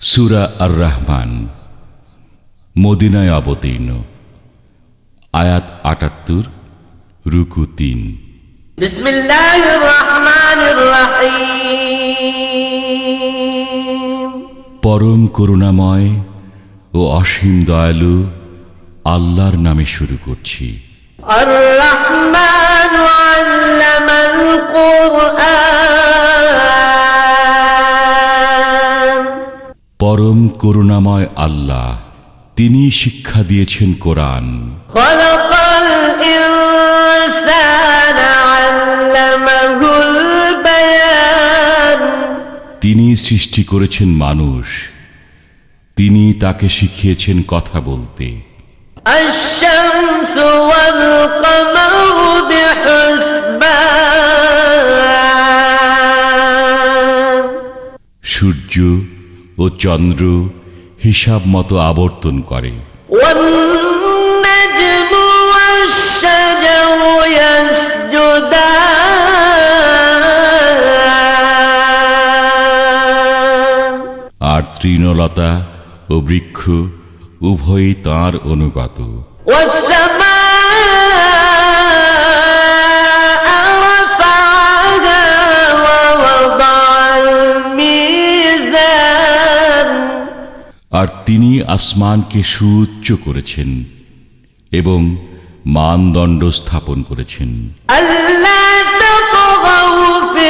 সুরা আর রহমান মদিনায় অবতীর্ণ আয়াত আটাত্তর রুকু তিন। পরম করুণাময় ও অসীম দয়ালু আল্লাহর নামে শুরু করছি। আর রহমান পরম করুণাময় আল্লাহ তিনি শিক্ষা দিয়েছেন কোরআন। তিনি সৃষ্টি করেছেন মানুষ তিনি তাকে শিখিয়েছেন কথা বলতে। সূর্য ও চন্দ্র হিসাব মতো আবর্তন করে। আর তৃণলতা ও বৃক্ষ উভয়ই তাঁর অনুগত। আর তিনি আসমানকে সুউচ্চ করেছেন এবং মানদণ্ড স্থাপন করেছেন ألا تطغوا في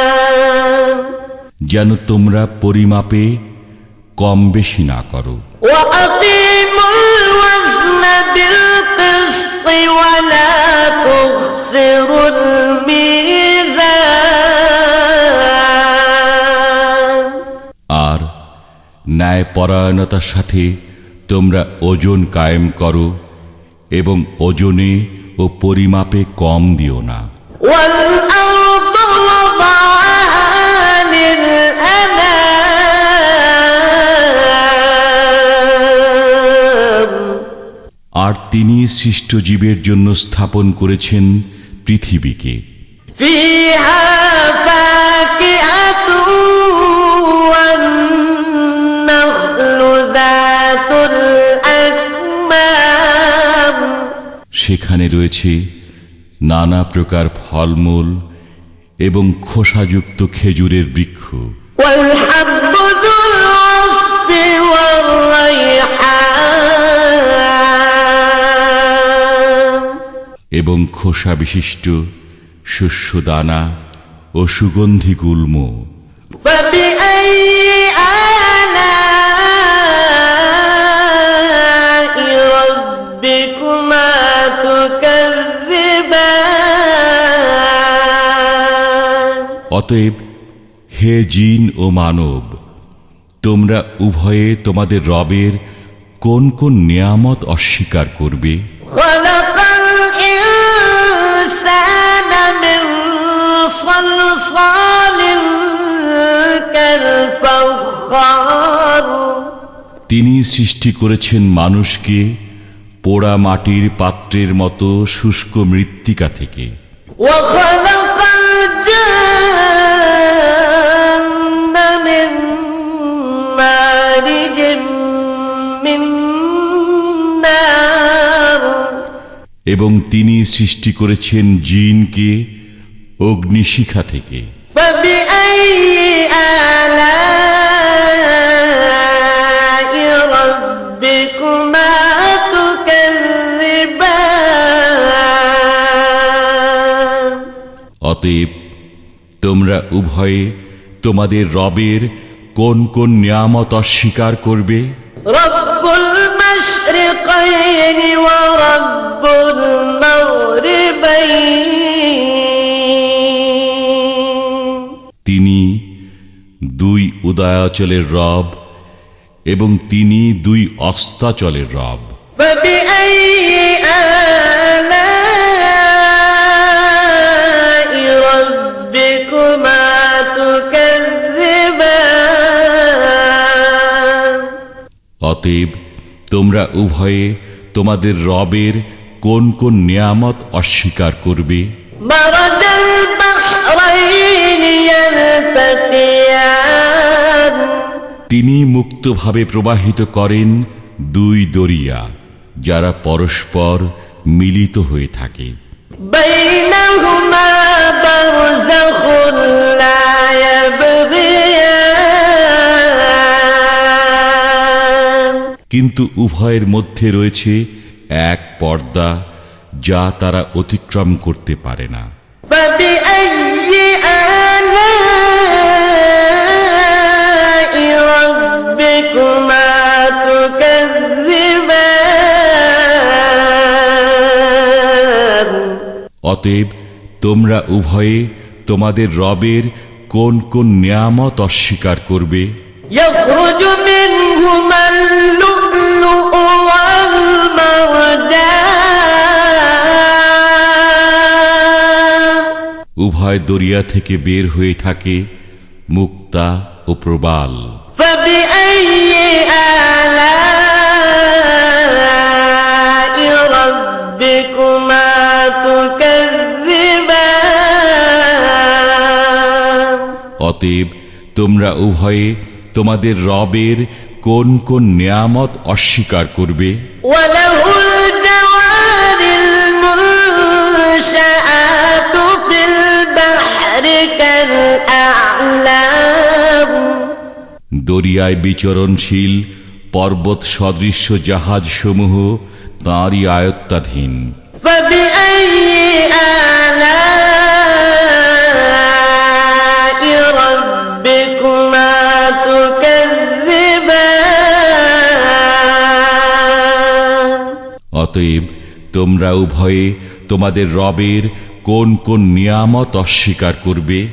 الميزان যেন তোমরা পরিমাপে কম বেশি না করো وأقيموا الوزن بالقسط ولا تخسروا ন্যায়পরায়ণতার সাথে তোমরা ওজন কায়েম করো এবং ওজনে ও পরিমাপে কম দিও না। আর তিনি সৃষ্ট জীবের জন্য স্থাপন করেছেন পৃথিবীকে। ফিহা সেখানে রয়েছে নানা প্রকার ফলমূল এবং খোসাযুক্ত খেজুরের বৃক্ষ। এবং খোসা বিশিষ্ট শস্যদানা ও সুগন্ধি গুল্ম। অতএব হে জিন ও মানব তোমরা উভয়ে তোমাদের রবের কোন কোন নিয়ামত অস্বীকার করবে? তিনি সৃষ্টি করেছেন মানুষকে পোড়া মাটির পাত্রের মতো শুষ্ক মৃত্তিকা থেকে। ওখানে مارج من نار এবং তিনি সৃষ্টি করেছেন জিনকে অগ্নিশিখা থেকে فبأي آلاء ربكما تكذبان অতএব তোমরা উভয়ে তোমাদের রবের কোন কোন নিয়ামত অস্বীকার করবে? তিনি দুই উদয়াচলের রব এবং তিনি দুই অস্তাচলের রব। অতএব তোমরা উভয়ে তোমাদের রবের কোন কোন নিয়ামত অস্বীকার করবে? তিনি মুক্তভাবে প্রবাহিত করেন দুই দরিয়া, যারা পরস্পর মিলিত হয়ে থাকে। بينهما برزخ لا কিন্তু উভয়ের মধ্যে রয়েছে এক পর্দা যা তারা অতিক্রম করতে পারে না فبأي آلاء ربكما تكذبان অতএব তোমরা উভয়ে তোমাদের রবের কোন কোন নিয়ামত অস্বীকার করবে يخرج منهما اللؤلؤ উভয় দরিয়া থেকে বের হয়ে থাকে মুক্তা ও প্রবাল। অতএব তোমরা উভয়ে তোমাদের রবের কোন কোন নিয়ামত অস্বীকার করবে? দরিয়ায় বিচরণশীল পর্বত সদৃশ্য জাহাজ সমূহ তাঁরই আয়ত্তাধীন অতএব তোমরা উভয়ে তোমাদের রবের কোন কোন নিয়ামত অস্বীকার করবে?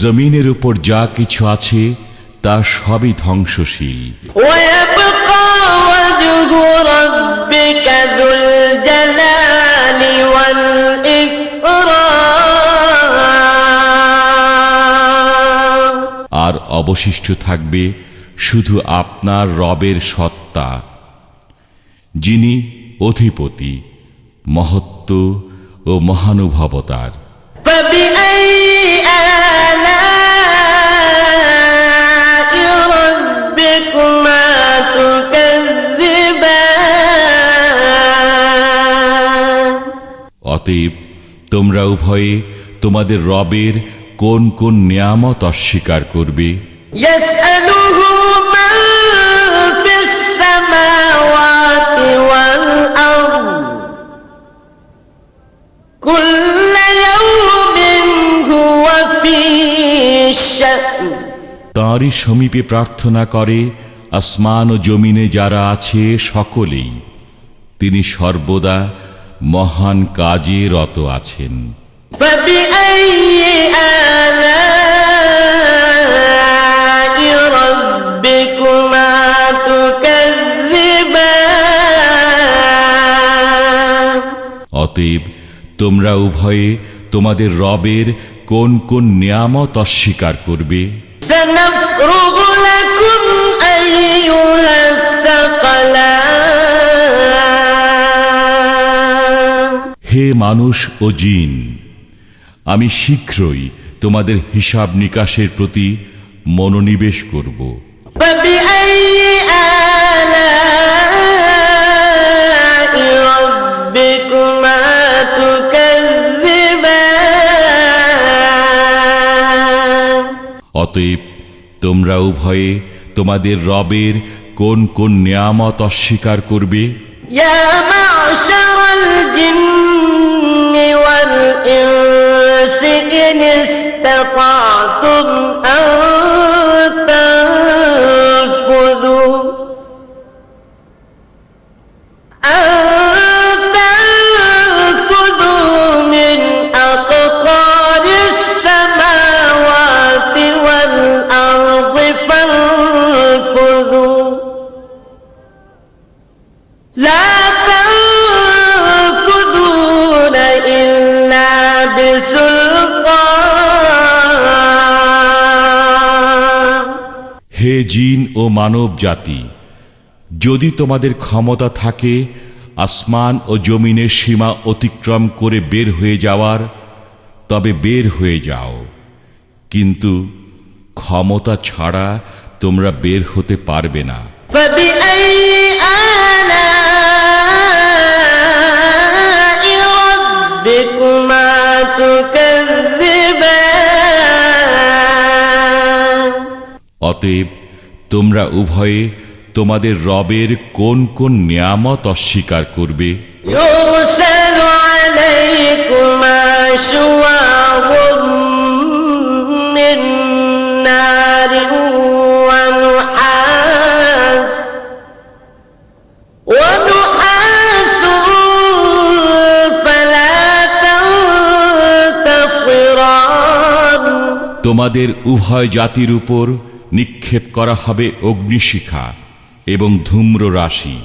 জমিনের উপর যা কিছু আছে তা সবই ধ্বংসশীল। আর অবশিষ্ট থাকবে শুধু আপনার রবের সত্তা, যিনি অধিপতি, মহত্ব ও মহানুভবতার। অতএব তোমরা উভয়ে তোমাদের রবের কোন কোন নিয়ামত অস্বীকার করবে? ইয়াসআলুহু তাঁরই সমীপে প্রার্থনা করে আসমান ও জমিনে যারা আছে সকলেই। তিনি সর্বদা মহান কাজে রত আছেন। ربكما تكذبان অতএব তোমরা উভয়ে তোমাদের রবের কোন কোন নিয়ামত অস্বীকার করবে سنفرغ لكم أيها الثقلان হে মানুষ ও জিন আমি শীঘ্রই তোমাদের হিসাব নিকাশের প্রতি মনোনিবেশ করব فبأي آلاء ربكما تكذبان অতএব তোমরা উভয়ে তোমাদের রবের কোন কোন নিয়ামত অস্বীকার করবে يا معشر الجن والإنس إن استطعتم মানব জাতি। যদি তোমাদের ক্ষমতা থাকে, আসমান ও জমিনের সীমা অতিক্রম করে বের হয়ে যাওয়ার, তবে বের হয়ে যাও। কিন্তু ক্ষমতা ছাড়া তোমরা বের হতে পারবে না। অতএব তোমরা উভয়ে তোমাদের রবের কোন কোন নিয়ামত অস্বীকার করবে? তোমাদের উভয় জাতির উপর নিক্ষেপ করা হবে অগ্নিশিখা এবং ধূম্র রাশি।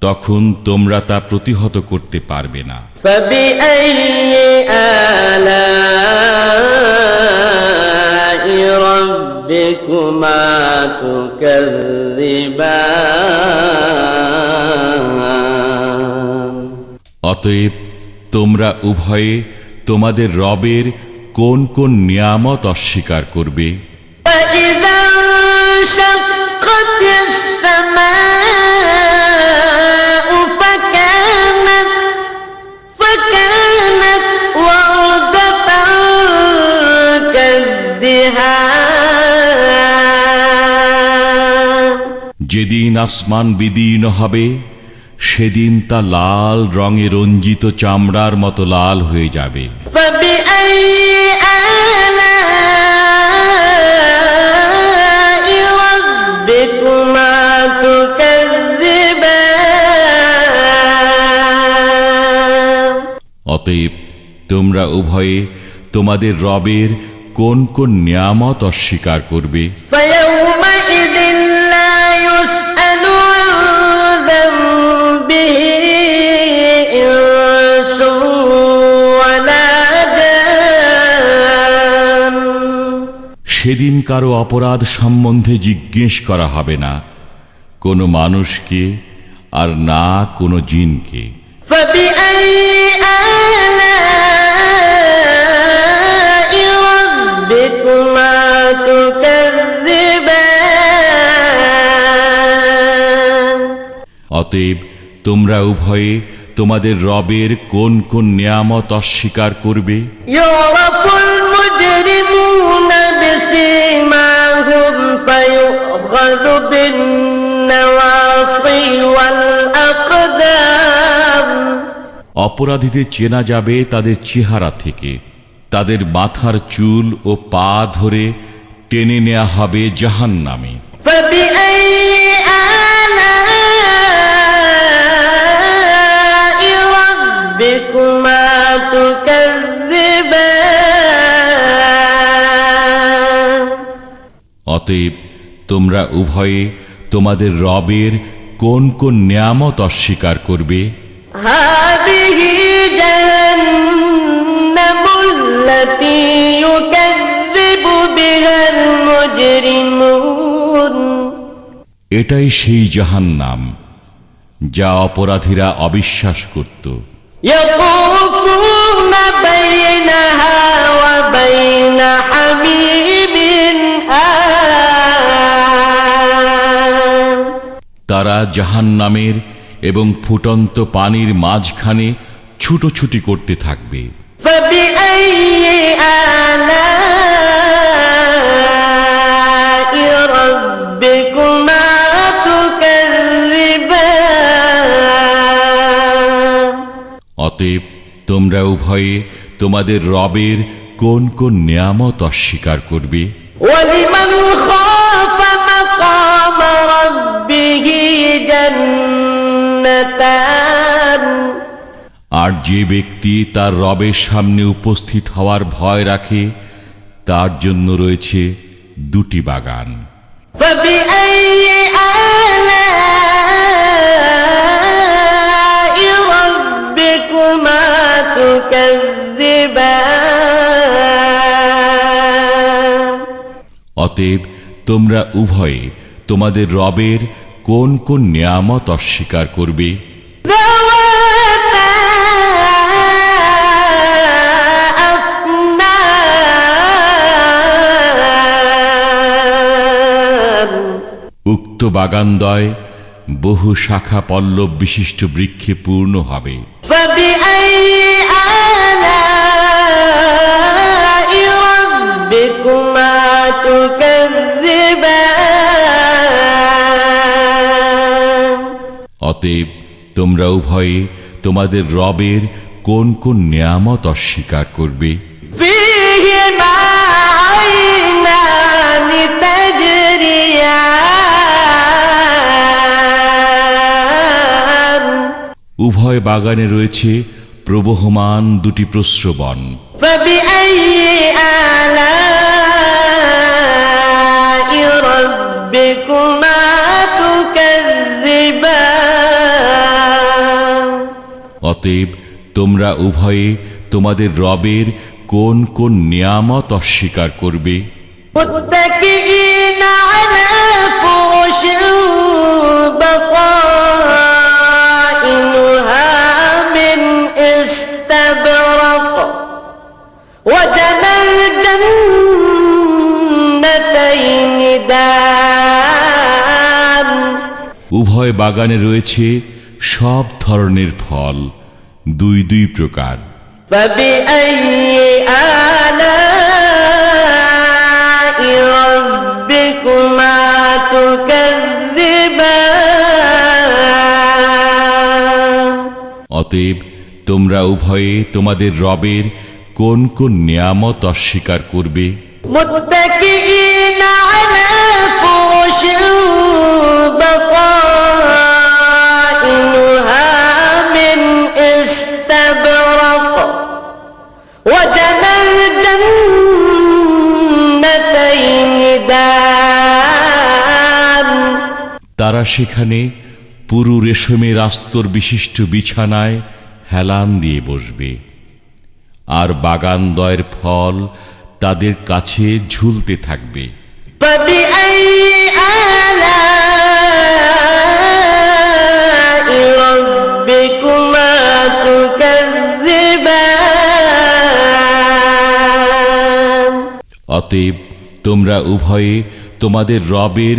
তখন তোমরা তা প্রতিহত করতে পারবে না। অতএব তোমরা উভয়ে তোমাদের রবের কোন কোন নিয়ামত অস্বীকার করবে? যেদিন আসমান বিদীর্ণ হবে সেদিন তা লাল রঙে রঞ্জিত চামড়ার মতো লাল হয়ে যাবে। অতএব তোমরা উভয়ে তোমাদের রবের কোন কোন নিয়ামত অস্বীকার করবে? সেদিন কারও অপরাধ সম্বন্ধে জিজ্ঞেস করা হবে না। কোনো মানুষকে আর না কোনো জিনকে। فبأي آلاء ربكما تكذبان অতএব তোমরা উভয়ে তোমাদের রবের কোন কোন নিয়ামত অস্বীকার করবে يعرف المجرمون بسيماهم فيؤخذ بالنواصي والأقدام অপরাধীদের চেনা যাবে তাদের চেহারা থেকে। তাদের মাথার চুল ও পা ধরে টেনে নেয়া হবে জাহান নামে অতএব তোমরা উভয়ে তোমাদের রবের কোন কোন নিয়ামত অস্বীকার করবে? হ্যাঁ التي يكذب بها المجرمون এটাই সেই জাহান নাম যা অপরাধীরা অবিশ্বাস করত يطوفون بينها وبين حميم آن তারা জাহান নামের এবং ফুটন্ত পানির মাঝখানে ছুটোছুটি করতে থাকবে فبأي آلاء ربكما تكذبان অতএব তোমরা উভয়ে তোমাদের রবের কোন কোন নিয়ামত অস্বীকার করবে ولمن خاف مقام ربه جنتان আর যে ব্যক্তি তার রবের সামনে উপস্থিত হওয়ার ভয় রাখে তার জন্য রয়েছে দুটি বাগান। অতএব তোমরা উভয়ে তোমাদের রবের কোন কোন নিয়ামত অস্বীকার করবে? বাগানদয় বহু শাখা পল্লব বিশিষ্ট বৃক্ষে পূর্ণ হবে। অতএব তোমরা উভয়ে তোমাদের রবের কোন কোন নিয়ামত অস্বীকার করবে? উভয় বাগানে রয়েছে প্রবহমান দুটি প্রস্রবণ অতএব তোমরা উভয়ে তোমাদের রবের কোন কোন নিয়ামত অস্বীকার করবে? উভয় বাগানে রয়েছে সব ধরনের ফল দুই দুই প্রকার। অতএব তোমরা উভয়ে তোমাদের রবের কোন কোন নিয়ামত অস্বীকার করবে? মুত্তাকিনা আলা তারা সেখানে পুরু রেশমের আস্তর বিশিষ্ট বিছানায় হেলান দিয়ে বসবে। আর বাগানদয়ের ফল তাদের কাছে ঝুলতে থাকবে। অতএব তোমরা উভয়ে তোমাদের রবের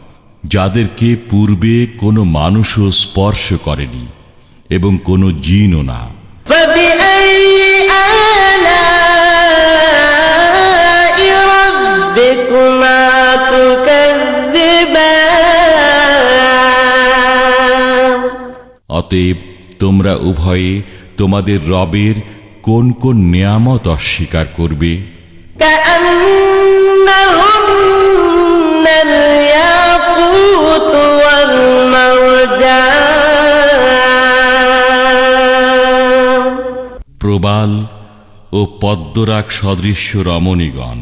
যাদেরকে পূর্বে কোনো মানুষও স্পর্শ করেনি এবং কোনো জিনও না। অতএব তোমরা উভয়ে তোমাদের রবের কোন কোন নিয়ামত অস্বীকার করবে? প্রবাল ও পদ্মরাগ সদৃশ্য রমণীগণ।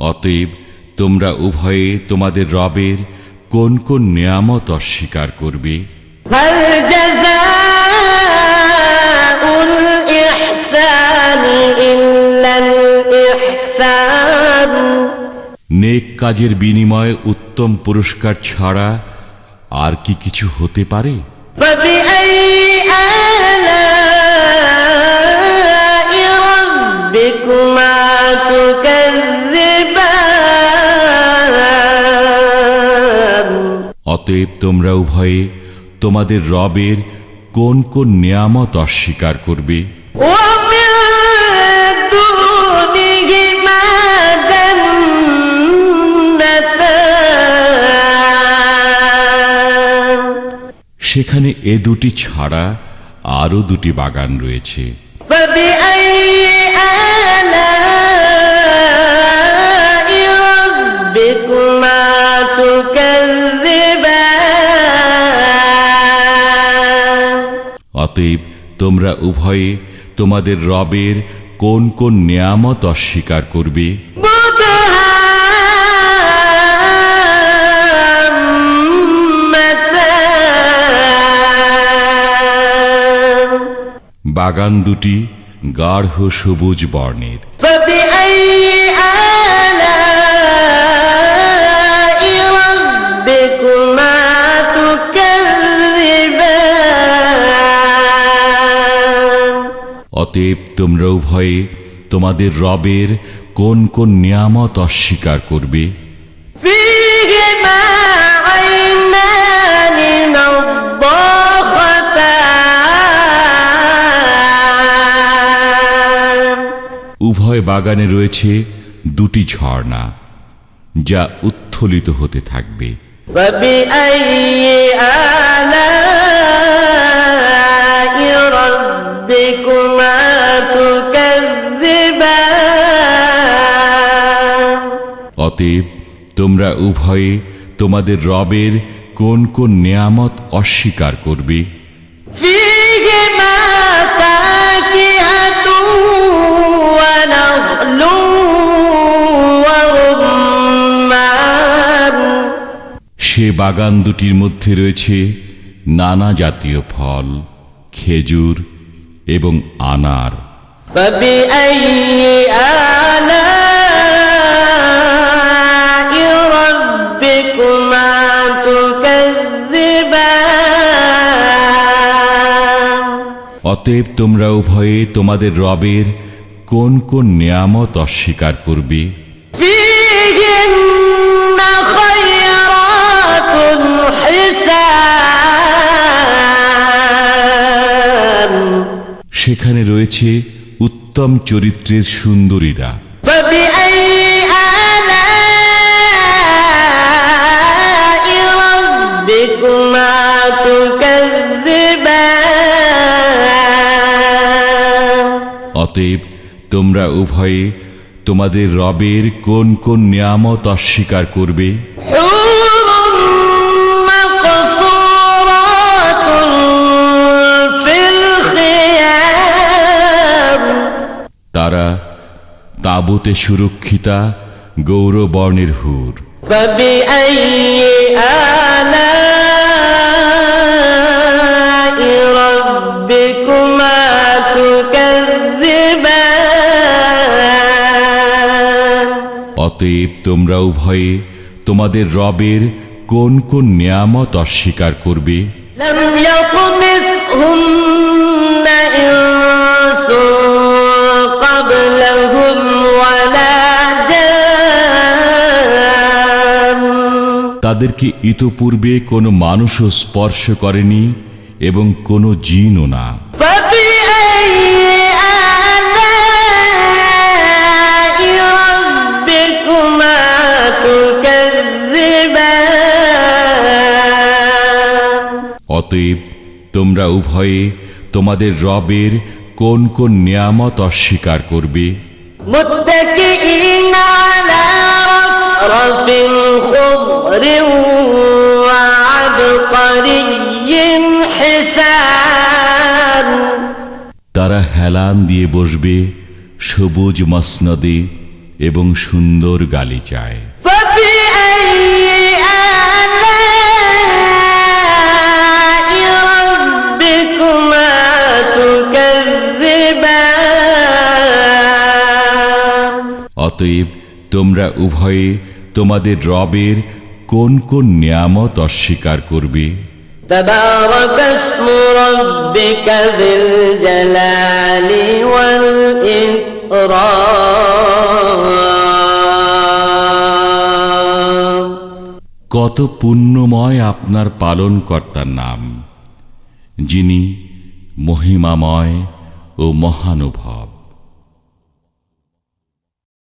অতএব তোমরা উভয়ে তোমাদের রবের কোন কোন নিয়ামত অস্বীকার করবে? নেক কাজের বিনিময়ে উত্তম পুরস্কার ছাড়া আর কি কিছু হতে পারে? অতএব তোমরা উভয়ে তোমাদের রবের কোন কোন নিয়ামত অস্বীকার করবে? সেখানে এ দুটি ছাড়া আরও দুটি বাগান রয়েছে। অতএব তোমরা উভয়ে তোমাদের রবের কোন কোন নিয়ামত অস্বীকার করবে? বাগান দুটি গাঢ় সবুজ বর্ণের। অতএব তোমরা উভয়ে তোমাদের রবের কোন কোন নিয়ামত অস্বীকার করবে? উভয় বাগানে রয়েছে দুটি ঝর্ণা, যা উত্থলিত হতে থাকবে। অতএব তোমরা উভয়ে তোমাদের রবের কোন কোন নিয়ামত অস্বীকার করবে? সে বাগান দুটির মধ্যে রয়েছে নানা জাতীয় ফল খেজুর এবং আনার। অতএব তোমরা উভয়ে তোমাদের রবের কোন কোন নিয়ামত অস্বীকার করবে? সেখানে রয়েছে উত্তম চরিত্রের সুন্দরীরা। অতএব তোমরা উভয়ে তোমাদের রবের কোন কোন নিয়ামত অস্বীকার করবে? তারা তাবুতে সুরক্ষিতা গৌরবর্ণের হুর। অতএব তোমরা উভয়ে তোমাদের রবের কোন কোন নিয়ামত অস্বীকার করবে? তাদেরকে ইতোপূর্বে কোনো মানুষও স্পর্শ করেনি এবং কোনো জিনও না। অতএব তোমরা উভয়ে তোমাদের রবের কোন কোন নিয়ামত অস্বীকার করবে? মুত্তাকিনা على رفرف خضر وعبقري حسان তারা হেলান দিয়ে বসবে সবুজ মসনদে এবং সুন্দর গালিচায় فبأي آلاء ربكما تكذبان অতএব তোমরা উভয়ে তোমাদের রবের কোন কোন নিয়ামত অস্বীকার করবে تبارك اسم ربك ذي الجلال والإكرام কত পুণ্যময় আপনার পালনকর্তার নাম যিনি মহিমাময় ও মহানুভব